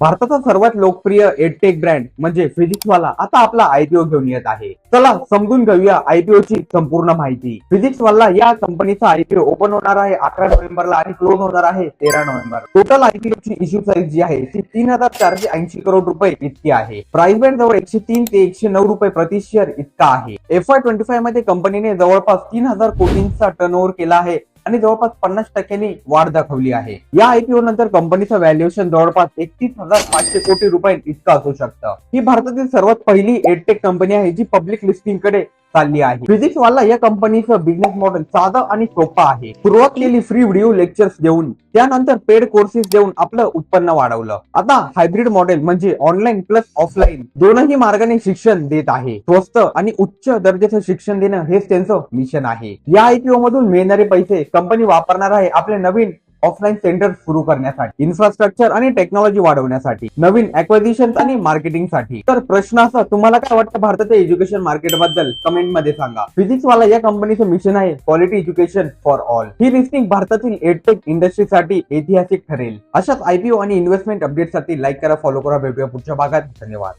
भारताचा सर्वात लोकप्रिय एडटेक ब्रँड म्हणजे फिजिक्स वाला आता आपला आयपीओ घेऊन येत आहे. चला समजून घेऊया आयपीओ ची संपूर्ण माहिती. फिजिक्स वाला या कंपनीचा आयपीओ ओपन होणार आहे अकरा नोव्हेंबरला आणि क्लोज होणार आहे तेरा नोव्हेंबर. टोटल आयपीओ ची इश्यू साईज जी आहे ती तीन हजार चारशे ऐंशी करोड रुपये इतकी आहे. प्राइस बँड जवळ एकशे तीन ते एकशे नऊ रुपये प्रति शेअर इतका आहे. एफ आय ट्वेंटी फायमध्ये कंपनीने जवळपास तीन हजार कोटींचा टर्न केला आहे. आणि जवळपास पन्नास टक्क्यांनी वाढ दाखवली आहे. या आयपीओ नंतर कंपनीचं व्हॅल्युएशन जवळपास एकतीस हजार पाचशे कोटी रुपये इतकं असू शकतं. ही भारतातील सर्वात पहिली एडटेक कंपनी आहे जी पब्लिक लिस्टिंगकडे चालली आहे. फिजिक्स वाला या कंपनीचं बिझनेस मॉडेल साधं आणि सोपं आहे. सुरुवात केली फ्री व्हिडिओ लेक्चर्स देऊन त्यानंतर पेड कोर्सेस देऊन आपलं उत्पन्न वाढवलं. आता हायब्रिड मॉडेल म्हणजे ऑनलाईन प्लस ऑफलाईन दोनही मार्गाने शिक्षण देत आहे. स्वस्त आणि उच्च दर्जाचं शिक्षण देणं हेच त्यांचं मिशन आहे. या आयपीओ मधून मिळणारे पैसे कंपनी वापरणार आहे. आपले नवीन ऑफलाईन सेंटर सुरू करण्यासाठी इन्फ्रास्ट्रक्चर आणि टेक्नॉलॉजी वाढवण्यासाठी नवीन अक्विजिशन आणि मार्केटिंगसाठी. तर प्रश्न असा तुम्हाला काय वाटतं भारताच्या एज्युकेशन मार्केटबद्दल? कमेंटमध्ये सांगा. फिजिक्स वाला या कंपनीचं मिशन आहे क्वालिटी एज्युकेशन फॉर ऑल ही लिस्टिंग भारतातील एडटेक इंडस्ट्रीसाठी ऐतिहासिक ठरेल. अशाच आयपीओ आणि इन्व्हेस्टमेंट अपडेटसाठी लाईक करा फॉलो करा भेटूया पुढच्या भागात. धन्यवाद.